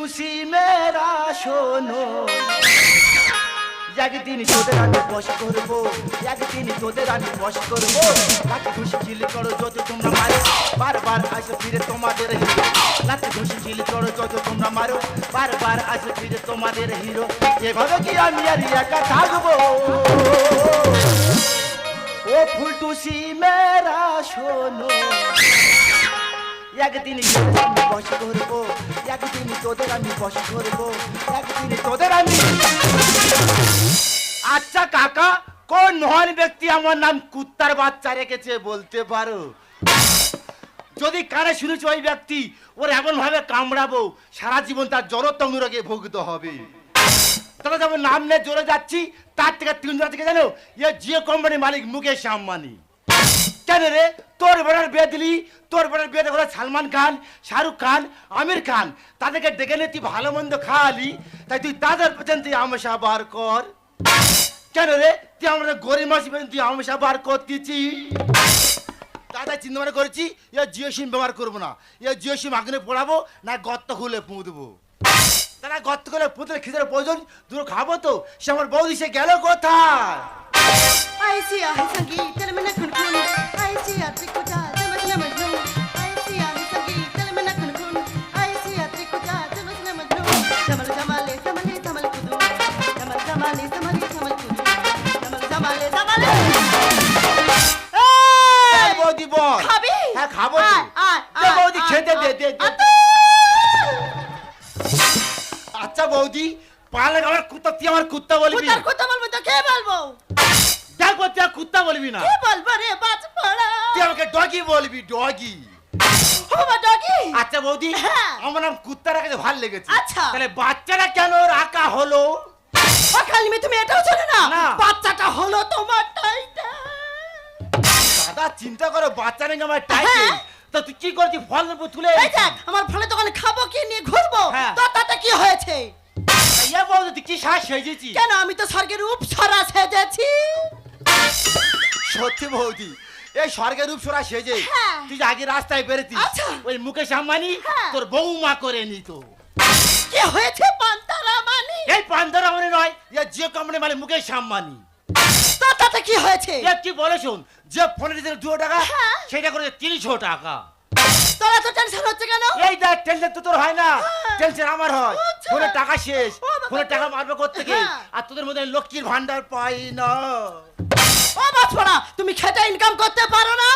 ফুলটুসি মেরা শোনো। একদিন তোদের আমি বস করব, একদিন তোদের আমি বস করব। লাঠি ঘুষি চিলি করো যত তোমরা মারো, বারবার আসে ফিরে তোমাদের হিরো। লাঠি ঘুষি চিলি করো যত তোমরা মারো, বারবার আসে ফিরে তোমাদের হিরো। এভাবে কি আমি আর একা থাকব? ও ফুলটুসি মেরা শোনো। একদিন আমি একদিন তোদের আমি একদিন তোদের আমি আচ্ছা কাকা, কোন মহান ব্যক্তি আমার নাম কুত্তার বাচ্চা রেখেছে বলতে পারো? যদি কানে শুনেছ ওই ব্যক্তি, ওর এমন ভাবে কামড়াবো, সারা জীবন তার জড়তঙ্গ রোগে ভুগতে হবে। তবে যেমন নাম নিয়ে জোরে যাচ্ছি, তার থেকে তিন জন থেকে জানো ইয়ে জিও কোম্পানির মালিক মুকেশ আম্বানি। কেন রে? তোর বেড়ার বিয়ে দিলি, তোর বেড়ার বিয়ে হলো সালমান খান, শাহরুখ খান, আমির খান। তাদেরকে ডেকে নিয়ে তুই ভালো মন্দ খাওয়ালি। তাই তুই তাদের পেছন তুই আমেশা বার কর। কেন রে? তুই আমাদের গরিব মাসি পেছন তুই আমেশা বার করতেছি দাদা চিন্তা ভাবনা করেছি ইয়ে জিও সিম ব্যবহার করব না। ইয়ে জিও সিম আগুনে পোড়াবো, না গর্ত খুলে পুঁতবো তারা গর্ত করে পুঁতলে খিদের প্রয়োজন, দুটো খাব তো। সে আমার বৌদি, সে গেল কোথায়? ऐसी आहे संगीत चल मैं नखन खून ऐसी आती कुजा चमच न मजनू ऐसी आहे संगीत चल मैं नखन खून ऐसी आती कुजा चमच न मजनू जमल जमाले जमले जमल कुदू जमल जमाले जमले जमल कुदू जमल जमाले जमले এই বৌদি বল খাবি হ্যাঁ খাবো তো। আয়, আয়, দে আয়, বৌদি আয়, খেতে দে আয়। দে দে। আতো! আচ্ছা বৌদি পালে আমার কুত্তা তুই আমার কুত্তা বলবি কুত্তার কথা বলবো তো কে বলবো দেখো তুই কুত্তা বলবি না। কে বলব রে বাজ পড়া। তুই আমাকে ডগি বলবি ডগি। আচ্ছা বৌদি হ্যাঁ। আমার নাম কুত্তা রাখাতে ভালো লেগেছে। আচ্ছা। তাহলে বাচ্চাটা কেন রাখা হলো? মে তুমি এটাও জানো না? না। বাচ্চাটা হলো তোমার টাইটা দাদা চিন্তা করো বাচ্চা নাকি আমার টাইটেল? হ্যাঁ। তো তুই কি করছিস? ফল তুলে এই দেখ আমার ফলে দোকানে খাব কি নিয়ে ঘুরবো? হ্যাঁ। তাতে কি হয়েছে? ইয়ে বৌদি তুই কি শ্বাস সেজেছি কেন আমি তো স্বর্গের উপসরা সেজেছি। সত্যি বৌদি এই স্বর্গের রূপসরা সেজে হ্যাঁ। তুই আগে রাস্তায় বেরোতিস আচ্ছা। ওই মুকেশ আম্বানি হ্যাঁ। তোর বৌমা করে নিত কি হয়েছে পান্তারা মানি এই পান্তার আমনে নয় এ জিও কোম্পানি মানে মুকেশ আম্বানি তাতে কি হয়েছে কি বলে শোন যে ফোনে দিতে দুশো টাকা হ্যাঁ। সেটা করে তিনশো টাকা তোরা তো টেনশন হচ্ছে কেন এই দেখ টেনশন তো তোর হয় না হ্যাঁ। টেনশন আমার হয় আচ্ছা। ফোনে টাকা শেষ। ফোনে টাকা মারবে কোথেকে হ্যাঁ। আর তোদের মধ্যে লক্ষ্মীর ভান্ডার পাই না ও বাছপড়া তুমি খেতে ইনকাম করতে পারো না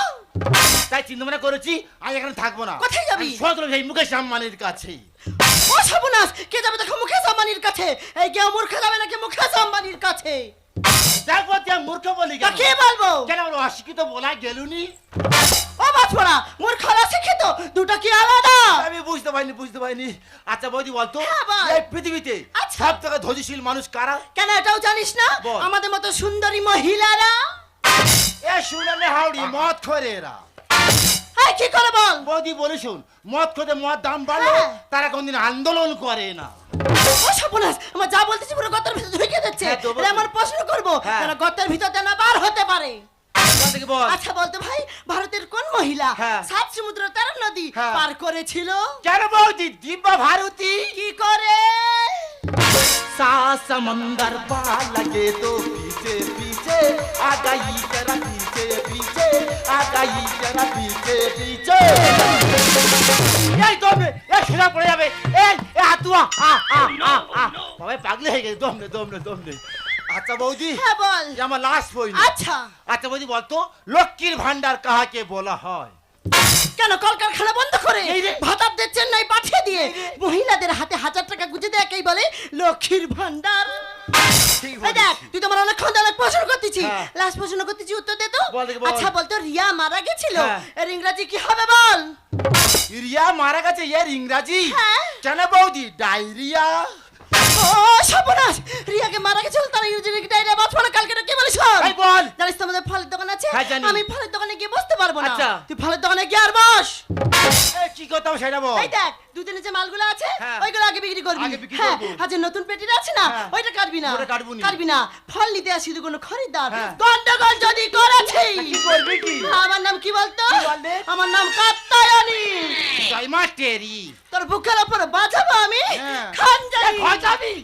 তাই চিন্তা ভাবনা করেছি আমি এখানে থাকব না কোথায় যাবি? সতেরো এই মুকেশ আম্বানির কাছেই ও সর্বনাশ কে যাবে দেখো মুখেশ আম্বানির কাছে এই কেউ মূর্খ যাবে নাকি মুখেশ আম্বানির কাছে দেখো তুই মূর্খ বলি তা কে বলব? কেন আমার অশিক্ষিত বলা গেলুনি? ও মূর্খরা শিক্ষিত দুটো কি আলাদা? আমি বুঝতে পারিনি বুঝতে পারিনি। আচ্ছা বৌদি বলতো হ্যাঁ, বল। এই পৃথিবীতে আচ্ছা। সব থেকে ধৈর্যশীল মানুষ কারা? কেন এটাও জানিস না? বল। আমাদের মতো সুন্দরী মহিলারা? এ শুনে হাউড়ি মদ খরে এরা কি করে বল বৌদি বলে শোন মদ খোদে মদ দাম বাড়লো হ্যাঁ। তারা কোনদিন আন্দোলন করে না ও আমার যা বলতেছি পুরো গর্তের ভিতর ঢুকে যাচ্ছে হ্যাঁ, তো বল। আমার প্রশ্ন করব হ্যাঁ। গর্তের ভিতর যেন বার হতে পারে কোথা থেকে বল আচ্ছা বলতো ভাই ভারতের কোন মহিলা হ্যাঁ। সাত সমুদ্র তেরো নদী হ্যাঁ। পার করেছিল কেন বৌদি দিব্যা ভারতী কি করে सा समंदर पार लगे तो पीछे पीछे आ गई तेरा पीछे पीछे आ गई तेरा पीछे पीछे এই দমনে এই সোজা পড়ে যাবে এই এ হাতুয়া আ আ আ আ বাবা পাগলে হয়ে গেছে দমনে দমনে দমনে আচ্ছা বৌদি হ্যাঁ বল এই আমার লাস্ট পয়েন্ট আচ্ছা আচ্ছা বৌদি বলতো লক্ষ্মীর ভান্ডার কাহাকে বলা হয় কেন কলকারখানা বন্ধ করে। ভাতারদের চেন্নাই পাঠিয়ে দিয়ে মহিলাদের হাতে হাজার টাকা গুঁজে দেয় কেই বলে লক্ষ্মীর ভান্ডার দেখ তুই তোমার অনেকক্ষণ ধরে প্রশ্ন করতেছি হ্যাঁ। লাস্ট প্রশ্ন করতেছি উত্তর দে তো। আচ্ছা বলতো রিয়া মারা গেছিল। হ্যাঁ। এর ইংরাজি কি হবে বল? রিয়া মারা গেছে এর ইংরাজি? হ্যাঁ। কেন বৌদি ডায়রিয়া? ও সর্বনাশ! রিয়াকে মারা গেছিল তার ইংরেজি ডাইরিয়া বাদ পড়া কালকে কি বলিস। বল। জানিস তো আমাদের ফলের দোকান আছে? হ্যাঁ, আমি ফলের দোকানে যাব না। আচ্ছা। তুই ফলের দোকানে গিয়ে আর বস। কি কথা সেটা বল এই দেখ দুদিনে যে মালগুলো আছে হ্যাঁ। ওইগুলো আগে বিক্রি করবি। আজ হ্যাঁ, নতুন পেটির আছে না হ্যাঁ। ওইটা কাটবি না। কাটবি না। ফল নিতে আসি তো কোনো খরিদ্দার গন্ডগোল যদি করেছি। কি করবি কি? আমার নাম কি বলতো? আমার নাম কাত্তায়নি। জয় মা টেরি তোর বুকের উপর বাজাবো আমি? খান যাই খান যাবি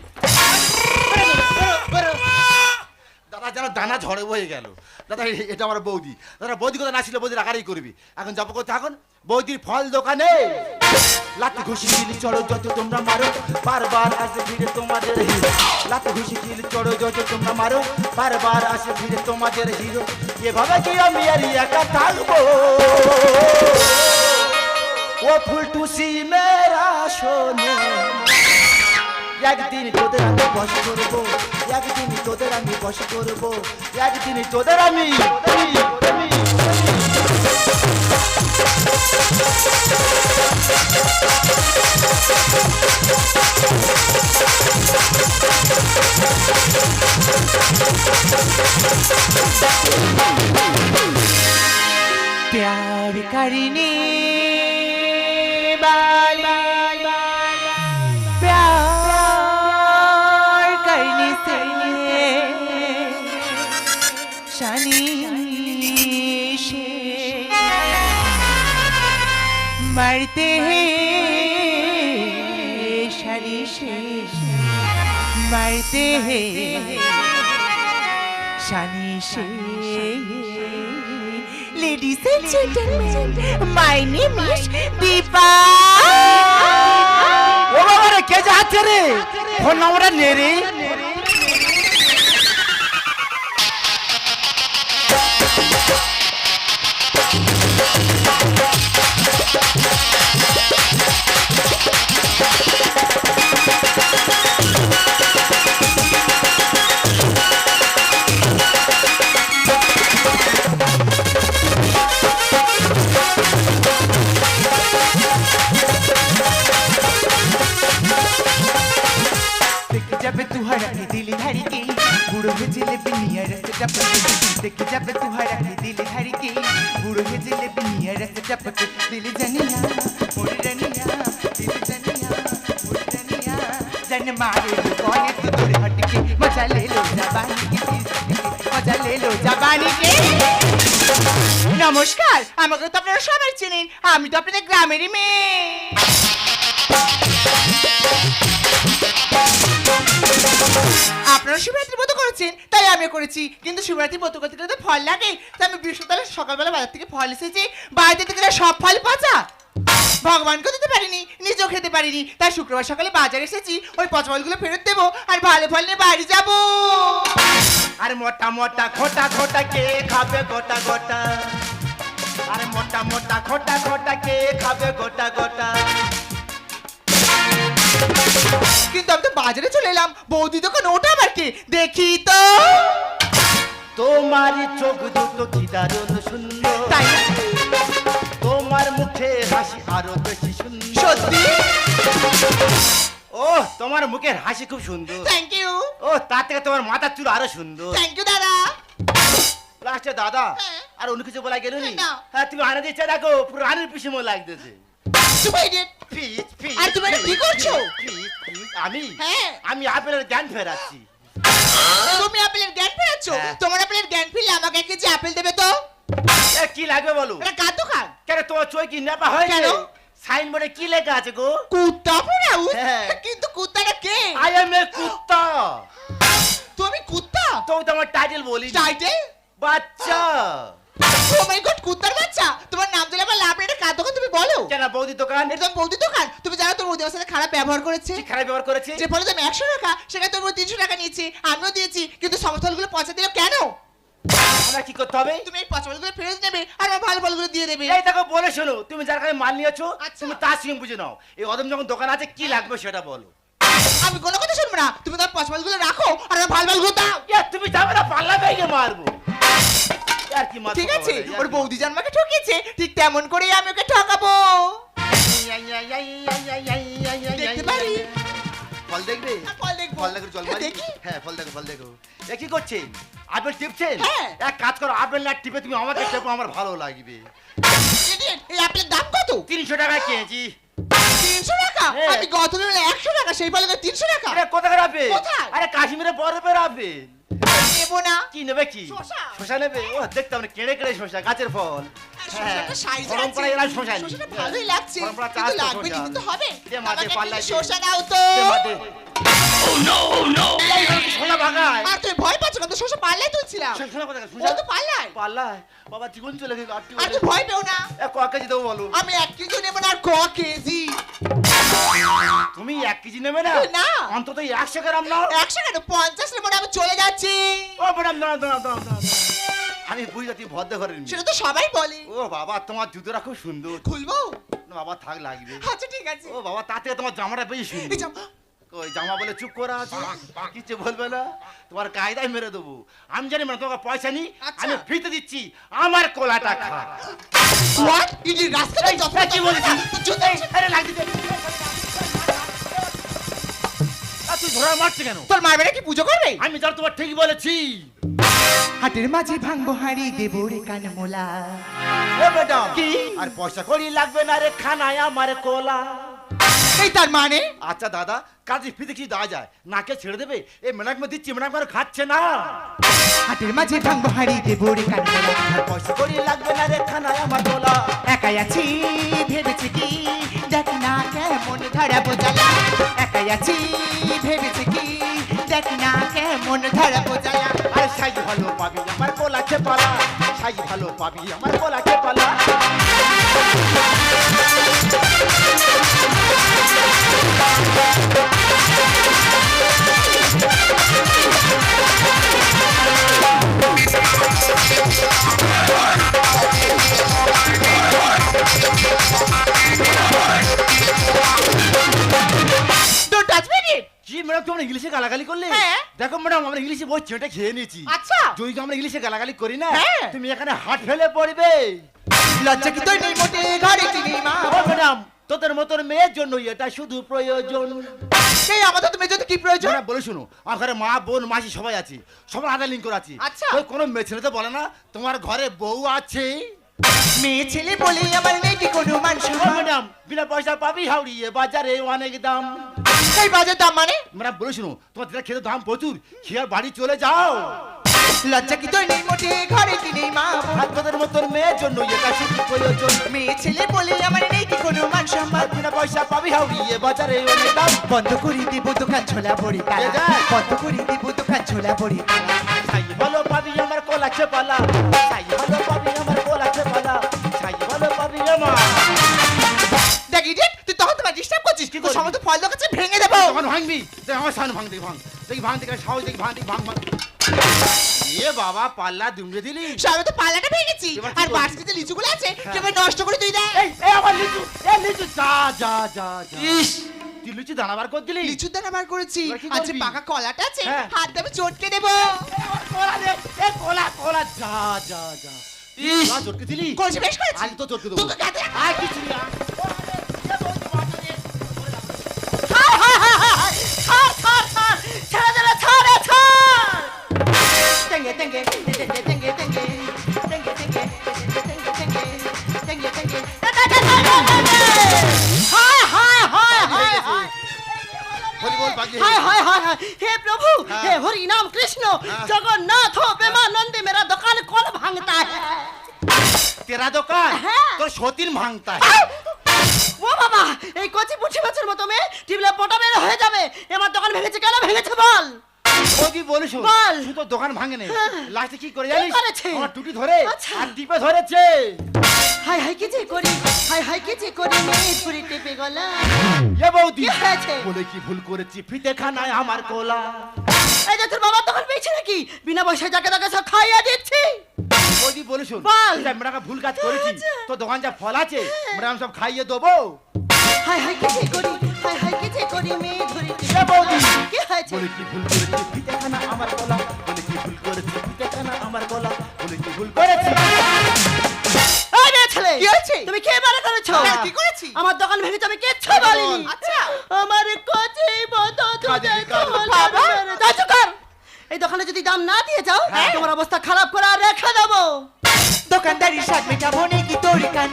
হ্যাঁ। ঝড়ে বয়ে গেল। দাদা, এটা আমার বৌদি। দাদা, বৌদি কথা না ছিল বৌদি রাগারি করবি। এখন যাব করতে এখন বৌদির ফল দোকানে। লাতি ঘুষি চিলি চড়ো, যত তোমরা মারো, বারবার আসে ফিরে তোমাদের হিরো। লাতি ঘুষি চিলি চড়ো, যত তোমরা মারো, বারবার আসে ফিরে তোমাদের হিরো। এভাবে কি আমি আর একা থাকব? ও ফুলটুসি, মেরা শোনো একদিন তোদের আমি বস করবো একদিন তোদের আমি বস করবো একদিন তোদের আমি प्यार करने সানি সে ladies and gentlemen, my name is Deepa. ও বাবা রে কে যাচ্ছে রে ফোন নম্বরটা নে রে मारे लो कौन तू दूर हट के मजा ले लो जबानी के মজা ले लो জবানি কে নমস্কার আমাকে তো আপনারা সবাই চেনেন আমি তো আপনাদের গ্রামেরই মেয়ে আপনারা শিবরাত্রি ব্রত করেছেন তাই আমি করেছি কিন্তু শিবরাত্রি ব্রত করতে গেলে তো ফল লাগে তাই আমি বৃহস্পতিবার সকালবেলা বাজার থেকে ফল এসেছি বাড়িতে থেকে সব ফল পচা ভগবানকে দিতে পারিনি নিজেও খেতে পারিনি। তাই শুক্রবার সকালে বাজারে এসেছি ওই পচা ফলগুলো ফেরত দেবো আর ভালো ফল নিয়ে বাড়ি যাব। আরে মোটা মোটা খোটা খোটা কে খাবে গোটা গোটা? আরে মোটা মোটা খোটা খোটা কে খাবে গোটা গোটা? কিন্তু আমি তো বাজারে চলে এলাম বৌদি দোকান ওটা আবার কি? দেখি তো। তোমার চোখ দুটো কি দারুণ সুন্দর। তাই তোমার মুখে হাসি আরও বেশি সুন্দর। সত্যি? ও তোমার মুখের হাসি খুব সুন্দর। থ্যাংক ইউ ও তার থেকে তোমার মাথার চুল আরও সুন্দর। থ্যাংক ইউ দাদা। লাস্টে দাদা হ্যাঁ। আর অন্য কিছু বলা গেল নি? না। হ্যাঁ তুমি আনা দিচ্ছে দেখো পুরো রানের পিছনে মনে লাগতেছে তুমি প্লিজ প্লিজ আর তুমি এটা কি করছ? প্লিজ প্লিজ আমি? হ্যাঁ। আমি আপেলের জ্ঞান ফেরাচ্ছি। তুমি আপেলের জ্ঞান ফেরাচ্ছ? হ্যাঁ। তোমার আপেলের জ্ঞান ফিরলে আমাকে এক কেজি আপেল দেবে তো? কি লাগবে বলো? এটা দোকান কেন তোমার চোখ কি নেপা হয়েছে? সাইনবোর্ডে কি লেখা আছে গো? কুত্তা পোড়াও হ্যাঁ। কিন্তু কুত্তাটা কে? আই এম এ কুত্তা। তুমি কুত্তা? তো তোমার টাইটেল বলি টাইটেল বাচ্চা। ও মাই গড কুত্তার বাচ্চা? তোমার নাম দিলে আমার লাভ এটা কার দোকান তুমি বলো। কেন বৌদি দোকান? এটা তোমার বৌদি দোকান। তুমি জানো তোর বৌদি আমার সাথে খারাপ ব্যবহার করেছে। খারাপ ব্যবহার করেছে? যে ফলে তুমি একশো টাকা সেখানে তোমার তিনশো টাকা নিয়েছি আমিও দিয়েছি কিন্তু সমস্ত ফলগুলো পচা দিল কেন? আমরা কি করতে হবে? তুমি এই পচা ফলগুলো ফেরত নেবে আর আমার ভালো দিয়ে দেবে। এই দেখো বলে শোনো তুমি যার কাছে মাল নিয়েছো আচ্ছা। তুমি তার সঙ্গে বুঝে নাও। এই অদম যখন দোকান আছে কি লাগবে সেটা বলো। আমি কোনো কথা শুনব না। তুমি তোমার পচা রাখো আর আমার ভালো দাও। তুমি যাবে না পাল্লা ভেঙে মারবো। আর কি মারবো ঠিক আছে ওর বৌদি জন্মাকে ঠকিয়েছে ঠিক তেমন করেই আমি ওকে ঠকাবো। দেখতে পারি? ফল দেখবে? ফল দেখো জল মারি। দেখি? হ্যাঁ ফল দেখো ফল দেখো। এ কি করছেন আপেল টিপছেন? হ্যাঁ। এক কাজ করো আপেল না টিপে তুমি আমাকে টেপো আমার ভালো লাগবে। এই আপেলের দাম কত? তিনশো টাকা তিনশো টাকা? হ্যাঁ। আমি একশো টাকা সেই তিনশো টাকা? আরে কাশ্মীরে নেব না। কি নেবে কি। শশা নেবে? ও কেড়ে কেড়ে শশা গাছের ফল। পরম্পরায় এরা শশা। ভালোই লাগছে কিন্তু লাগবে। হবে। দাও তো। ভাগায়। আর তুই ভয় পাচ্ছ না? তো শসা পাল্লায় তুলছিলাম। শোলা- শোলা কোথায়? তো পাল্লায়। পাল্লায়। বাবা জীবন চলে গেল। আর তুই ভয় পেও না। এ ক কেজি দেবো বলো? আমি এক কেজি নেব না আর ক কেজি? তুমি এক কেজি নেবে না? না। অন্তত একশো গ্রাম নাও। একশো কেন? পঞ্চাশ নেব না আমি চলে যাচ্ছি। ও ম্যাডাম দাঁড়া দাঁড়া দাঁড়া আমি বুঝতে তুমি ভদ্র ঘরে সেটা তো সবাই বলে। ও বাবা তোমার জুতোটা খুব সুন্দর। খুলবো? না, বাবা থাক লাগবে। আচ্ছা ঠিক আছে। ও বাবা তাতে তোমার জামাটা বেশি সুন্দর। জামা। ওই জামা বলে চুপ করা আছে? কিছু বলবে না। তোমার কায়দায় মেরে দেবো। আমি জানি মানে তোমাকে পয়সা নি আচ্ছা। আমি ফ্রিতে দিচ্ছি। আমার কোলাটা খা। হোয়াট ইডি রাস্তাটা যত কি বলেছি জুতো আরে লাগি দে। তুই ধরে মারছে কেন? তোর মারবে কি? পুজো করবে? আমি যার তোমার ঠিক বলেছি। হাটের মাঝে ভাঙবো হাড়ি দেবো রে কান মোলা। ম্যাডাম কি? আর পয়সা করি লাগবে না রে খানায় আমার কোলা। এই তার মানে? আচ্ছা দাদা কাজে ফিতে কি দেওয়া যায়? নাকে ছেড়ে দেবে? এই মেনাক দিচ্ছি মেনাক খাচ্ছে না। হাটের মাঝে ভাঙবো হাড়ি দেবো রে কান মোলা। আর পয়সা করি লাগবে না রে খানায় আমার কোলা। একাই আছি ভেবেছি কি? দেখ না কেমন ধরা বোঝালা। একাই আছি সাই ভালো পাবি আমার কোলাকে পালা। সাই ভালো পাবি আমার কোলাকে পালা। Thank ম্যাডাম তোমরা ইংলিশে গালাগালি করলে? হ্যাঁ। দেখো ম্যাডাম আমরা ইংলিশে বহু চেটে খেয়ে নিয়েছি। আচ্ছা। যদি আমরা ইংলিশে গালাগালি করি না হ্যাঁ। তুমি এখানে হাট ফেলে পড়বে। লজ্জা কি নেই মোটে ঘরে নেই মা? ম্যাডাম তোদের মতন মেয়ের জন্য এটা শুধু প্রয়োজন। এই আমাদের তুমি যদি কি প্রয়োজন? বলে শুনো আমার ঘরে মা বোন মাসি সবাই আছে। সবার আধার লিঙ্ক করা আছে। আচ্ছা। কোনো মেয়ে ছেলে তো বলে না তোমার ঘরে বউ আছে। মেয়ে ছেলে বলে আমার নেই কোনো মান ম্যাডাম বিনা পয়সা পাবি হাওড়িয়ে বাজারে অনেক দাম। এই বাজার দাম মানে? ম্যাডাম বলে শুনো তোমার যেটা খেতে দাম প্রচুর খেয়ে বাড়ি চলে যাও। লজ্জা কি তোর নেই মোটে ঘরে কি নেই মা তোদের মতন মেয়ের জন্য এটা শুধু প্রয়োজন? মেয়ে ছেলে বলে আমার নেই কি কোনো মান সম্মান বিনা পয়সা পাবি হাওড়িয়ে বাজারে অনেক দাম। বন্ধ করে দিব দোকান ছোলা বড়ি তালা। বন্ধ করে দিব দোকান ছোলা বড়ি তালা ভালো পাবি আমার কোলা সাই ভালো পাবি দেখ ইডিয়েট তুই তখন তোমার ডিস্টার্ব করছিস কিন্তু সমস্ত ফল দোকান ভেঙে দেবো তখন ভাঙবি দেখ আমার সামনে ভাঙ দেখি ভাঙ দেখি ভাঙ দেখি সাহস দেখি ভাঙ দেখি ভাঙ ভাঙ এ বাবা পাল্লা দুমড়ে দিলি সবে তো পাল্লাটা ভেঙেছি আর করবি? লিচুগুলো আছে কেবল নষ্ট করে তুই দেয় এই এই আমার লিচু এই লিচু যা যা যা যা ইস তুই লিচু দানাবার কর দিলি লিচুর দানা বার করেছি? পাকা কলাটা আছে হ্যাঁ। হাত দেবে চটকে দেবো কোলা দে এ কোলা কোলা যা যা যা ইস। যা দিলি কলসি বেশ করেছি আজ তো চটকে দেবো তোকে কাঁদে আর কিছু না ছেড়ে দেবে হরি বল বাকি हाय हाय हाय हाय हे प्रभु हाँ। हे हरि नाम कृष्ण हाँ। जगन्नाथ हो प्रेमानंद मेरा दुकान कौन भांगता है তেরা দোকান হ্যাঁ। তোর সতীন ভাঙতা ও বাবা এই কচি পুঠি মাছের মতো মেয়ে টিপলে পটা বের হয়ে যাবে আমার দোকান ভেঙেছে কেন ভেঙেছে বল ওদি বলিস? বল। তো দোকান ভাঙে নেই। হ্যাঁ। লাস্টে কি করে জানিস? আমার টুটি ধরে আচ্ছা। আর টিপে ধরেছে। হাই হাই কি যে করি? হাই হাই কি যে করি? ছুরি টেপে গলা। এ বৌদি? বলে কি ভুল করেছি? ফিতে খানায় আমার কোলা। এই যে তোর বাবার দোকান পেয়েছে নাকি? বিনা পয়সায় যাকে তাকে সব খাইয়া দিচ্ছি। বৌদি বলে শুন বল। যা মেয়েটাকে ভুল কাজ করেছি আচ্ছা। তো দোকান যা ফল আছে ম্যাডাম সব খাইয়ে দেবো। হাই হাই কি করি হাই হাই কি করি মেয়ে ধরে এ বৌদি। কি হয়েছে? বলে কি ভুল করেছি ফিতে খানা আমার কোলা বলে কি ভুল করেছি ফিতে খানা আমার কোলা বলে কি ভুল করেছি? ছেলে কি হয়েছে? তুমি কে বারে করেছ? হ্যাঁ, কি করেছি? আমার দোকান ভেঙেছে আমি কিচ্ছু বলিনি। আচ্ছা। আমার কচি দাম না দিয়ে যাও হ্যাঁ। তোমার অবস্থা খারাপ করে আর রেখে দেবো দোকানদারি সাত মেটাবো নাকি তোর কাণ্ড?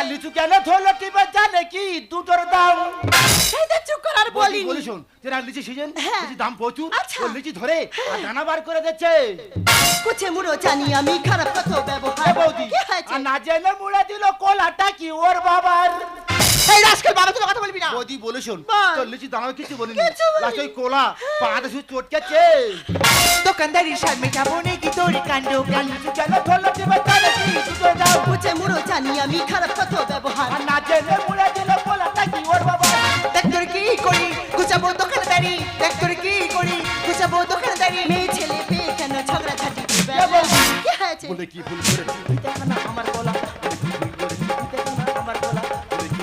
আর লিচু কেন ধরলো টিপে জানে কি? দুটোর দাম। এই যে চুপ কর আর বল বলি শোন যে না লিচি সিজন হ্যাঁ। লিচি দাম প্রচুর আচ্ছা। ও লিচি ধরে আর দানা বার করে দিচ্ছে। কুচে মুড়ো জানি আমি খারাপ কত ব্যবহার। বৌদি কি হয়েছে? আর না জেনে মুড়ে দিল কোলাটা কি ওর বাবার? এই রাস্কেল বাবা তুমি কথা বলবি না। বৌদি বলে শোন বল। তোর লিচি দানা কিছু বলিনি। কিচ্ছু বলিনি। লাস্ট ওই কোলা পাতে শুধু চটকেছে। দোকানদারির সার মেটাবো নাকি তোর কাণ্ড আর লিচি কেন ধরলো আমি খারাপ কত ব্যবহার। না জেনে মুড়ে দিল কোলাটা কি ওর বাবার দেখ তোর কি করি গুছাবো দোকানদারি। দেখ তোর কি করি গুছাবো দোকানদারি। মেয়ে ছেলে পেয়ে কেন ঝগড়া ঝাঁটি। কি হয়েছে? বলে কি ভুল করেছি? না আমার গলা বলে কি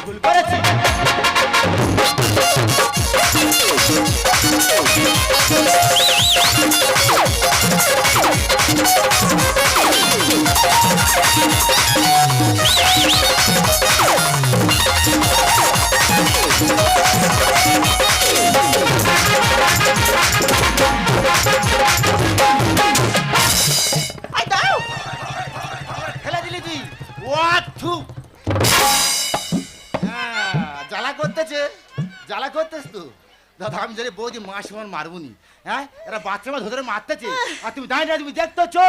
জানি বৌদি মাস সমান মারবুনি হ্যাঁ? এরা বাচ্চা মা ধরে মারতেছে। আর তুমি দাঁড়িয়ে দাঁড়িয়ে তুমি দেখতেছো?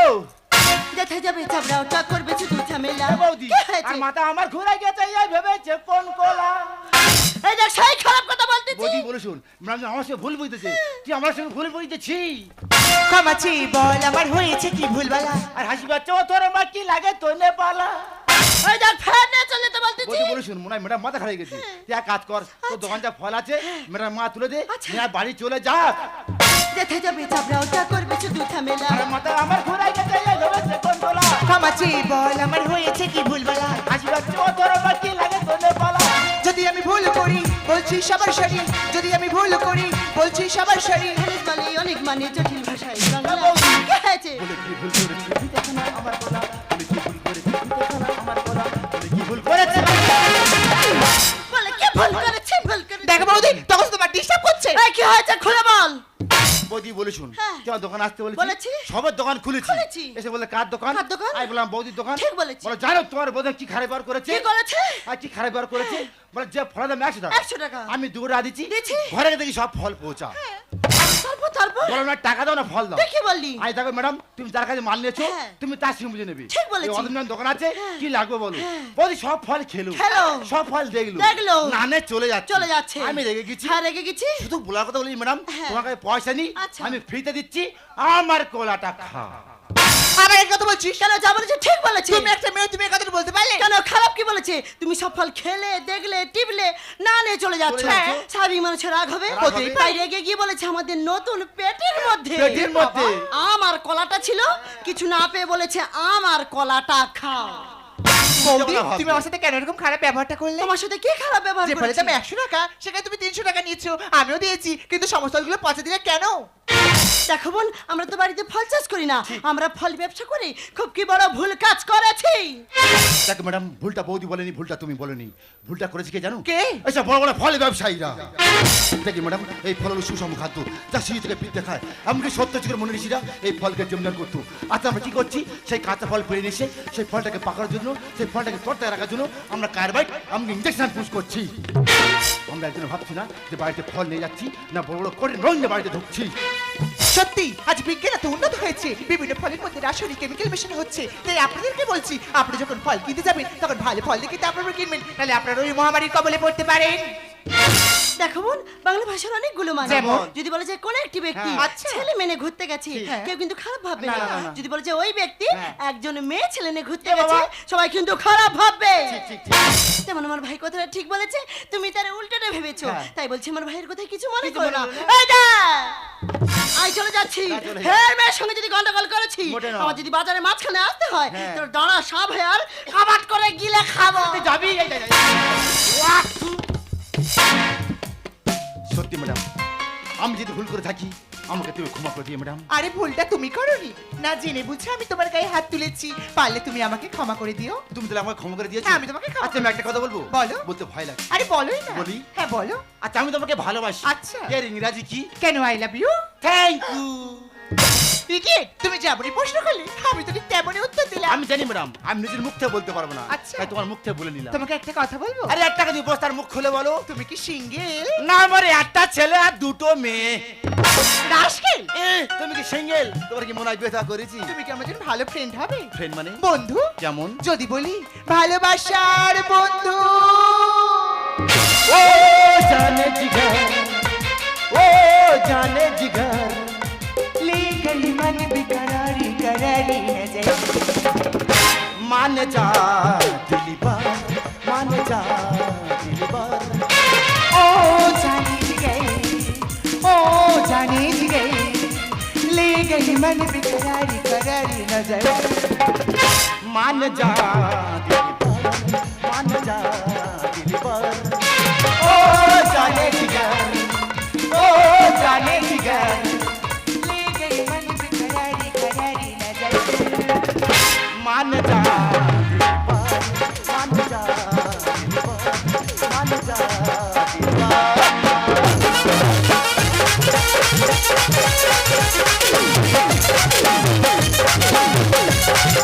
দেখা যাবে চাবড়া ওটা করবে শুধু ঝামেলা। বৌদি আর মাথা আমার ঘুরে গেছে এই ভেবেছে কোন কোলা এই দেখ সেই খারাপ কথা বলতেছি। বৌদি বলে শুন আমার সঙ্গে ভুল বুঝতেছে। তুই আমার সঙ্গে ভুল বুঝতেছি। কামাচি বল আমার হয়েছে কি ভুলবালা? আর হাসি ও তোর মা কি লাগে তোনে পালা। এই যেতে বলে শুন মনে হয় ম্যাডাম মাথা খারাপ হয়ে গেছে। তুই এক কাজ কর তোর দোকান যা ফল আছে ম্যাডাম মা তুলে দে আচ্ছা। বাড়ি চলে যা। দেখা যাবে চাবড়া ওটা করবে শুধু ঝামেলা। আর মাথা আমার ঘুরে গেছে কোলা কামাচি বল আমার হয়েছে কি হাসি পাচ্ছে ও তোর মা কি লাগে তোনে পালা। যদি আমি ভুল করি বলছি সবার শরীর। যদি আমি ভুল করি বলছি সবার শরীর। বলে অনেক মানে জটিল ভাষায় বাংলা। বৌদি। কি হয়েছে বলে কি ভুল করেছি আমার বলে। ভুল করেছি ভুল করেছে ভুল করেছে দেখো বৌদি তখন তোমার ডিস্টার্ব করছে। এই কি হয়েছে? খুলে বল। বৌদি বলে শুন। হ্যাঁ। দোকান আসতে বলেছি? বলেছি। সবার দোকান খুলেছি। খুলেছি। এসে বলে কার দোকান? কার দোকান? আমি বললাম বৌদির দোকান। ঠিক বলেছি। বলে জানো তোমার বোধহয় কি খারাপ বার করেছে? কি করেছে? আর কি খারাপ বার করেছে? বলে যে ফল দাম একশো টাকা। 100 টাকা। আমি দিচ্ছি। দিচ্ছি। ঘরে দেখি সব ফল পৌঁছা বলো না টাকা দাও না ফল দাও বললি আমি দেখো ম্যাডাম তুমি যার কাছে মাল নিয়েছো হ্যাঁ। তুমি তার সঙ্গে বুঝে নেবে ঠিক বলেছি। দোকান আছে হ্যাঁ। কি লাগবে বলো বলি সব ফল খেলো। সব ফল দেখল দেখল। নানে চলে যাচ্ছে চলে যাচ্ছে আমি রেগে গেছি হ্যাঁ রেগে গেছি শুধু বলার কথা বলি ম্যাডাম হ্যাঁ। তোমার কাছে পয়সা নেই আচ্ছা। আমি ফ্রিতে দিচ্ছি আমার কলাটা খা আবার কথা বলছিস কেন যা বলেছি ঠিক বলেছি। তুমি একটা মেয়ে তুমি কথাটা বলতে পারলে? কেন খারাপ কি বলেছে? তুমি সব ফল খেলে দেখলে টিপলে না নিয়ে চলে যাচ্ছ। স্বাভাবিক মানুষের রাগ হবে। বাইরে গিয়ে গিয়ে বলেছে আমাদের নতুন পেটের মধ্যে। পেটের মধ্যে। আমার কলাটা ছিল। কিছু না পেয়ে বলেছে আমার কলাটা খাও। বৌদি তুমি আমার সাথে কেন এরকম খারাপ ব্যবহারটা করলে? তোমার সাথে কি খারাপ ব্যবহার যে ফলে করেছে? একশো টাকা সেখানে তুমি তিনশো টাকা নিয়েছো। আমিও দিয়েছি কিন্তু সমস্ত পচা দিলে কেন? দেখো বোন আমরা তো বাড়িতে ফল চাষ করি না। আমরা ফল ব্যবসা করি খুব কি বড় ভুল কাজ করেছি? দেখ ম্যাডাম ভুলটা বৌদি বলেনি ভুলটা তুমি বলেনি। ভুলটা করেছে কে জানো? কে? বড় বড় ফল ব্যবসায়ীরা। দেখি ম্যাডাম এই ফল হলো সুষম খাদ্য যা সিঁড়ি থেকে পিঠতে খায়। এমনকি সত্য যুগের মনে ঋষিরা এই ফলকে জমিদার করতো। আচ্ছা আমরা কি করছি? সেই কাঁচা ফল পেরে নিয়ে সেই ফলটাকে পাকার জন্য সেই ফলটাকে তরতায় রাখার জন্য আমরা কার্বাইড, আমরা ইঞ্জেকশন পুশ করছি। আমরা একজন ভাবছি না যে বাড়িতে ফল নিয়ে যাচ্ছি, না বড় বড় করে রঙ বাড়িতে ঢুকছি। সত্যি, আজ বিজ্ঞান এত উন্নত হয়েছে, বিভিন্ন ফলের মধ্যে রাসায়নিক কেমিক্যাল মেশানো হচ্ছে। তাই আপনাদেরকে বলছি, আপনি যখন ফল কিনতে যাবেন, তখন ভালো ফল দেখে আপনারা কিনবেন তাহলে আপনারা ওই মহামারীর কবলে পড়তে পারেন। দেখো বোন বাংলা ভাষার অনেকগুলো মানে যেমন? যদি বলে যে কোন একটি ব্যক্তি হ্যাঁ। আচ্ছা। ছেলে মেনে ঘুরতে গেছে হ্যাঁ। কেউ কিন্তু খারাপ ভাববে না, না না, না। যদি বলে যে ওই ব্যক্তি হ্যাঁ। একজন মেয়ে ছেলে নিয়ে ঘুরতে এ বাবা। গেছে সবাই কিন্তু খারাপ ভাববে ঠিক ঠিক ঠিক যেমন আমার ভাই কথাটা ঠিক বলেছে তুমি তার উল্টোটা ভেবেছো হ্যাঁ। তাই বলছি আমার ভাইয়ের কথা কিছু মনে কিছু করো মনে না করো এই যা আই চলে যাচ্ছি চলে। ফের মেয়ের সঙ্গে যদি গন্ডগোল করেছি মোটে না। আমার যদি বাজারে মাঝখানে আসতে হয় হ্যাঁ। তোর দাঁড়া সব হয়ে আর কাবাট করে গিলে খাব তুই যাবি এই, এই, এই, এই। ওয়াক, থু। আমি যদি ভুল করে থাকি আমাকে তুমি ক্ষমা করে দিয়ে ম্যাডাম। আরে ভুলটা তুমি করনি। না জেনে বুঝে আমি তোমার গায়ে হাত তুলেছি। পারলে তুমি আমাকে ক্ষমা করে দিও। তুমি তাহলে আমাকে ক্ষমা করে দিয়েছ? হ্যাঁ, আমি তোমাকে ক্ষমা আচ্ছা আমি একটা কথা বলব? বলো। বলতে ভয় লাগে। আরে বলোই না। বলি? হ্যাঁ বলো। আচ্ছা আমি তোমাকে ভালোবাসি। আচ্ছা। এর ইংরাজি কি? কেন I love you thank you idiot তুমি যেমনই প্রশ্ন করলে আমি তো ঠিক তেমনই উত্তর দিলাম। আমি জানি ম্যাডাম আমি নিজের মুখ থেকে বলতে পারব না। আচ্ছা। তাই তোমার মুখ থেকে বলে নিলাম। তোমাকে একটা কথা বলব? আরে একটা কাজ বস্তার মুখ খুলে বলো। তুমি কি সিঙ্গেল? না আমার একটা ছেলে আর দুটো মেয়ে। এ, তুমি কি সিঙ্গেল? তোমার কি মনে হয় করেছি? তুমি কি আমার জন্য ভালো ফ্রেন্ড হবে? ফ্রেন্ড মানে? বন্ধু? যেমন যদি বলি ভালোবাসার বন্ধু। ও জানে জিগার। ও জানে জিগার। ले गई मन बेकरारी करारी करारी नज़र मान जा दिली बार मान जा दिली बार ओ जाने जी गए ओ जाने जी गए ले गई मन बेकरारी करारी नज़र मान जा दिली बार मान जा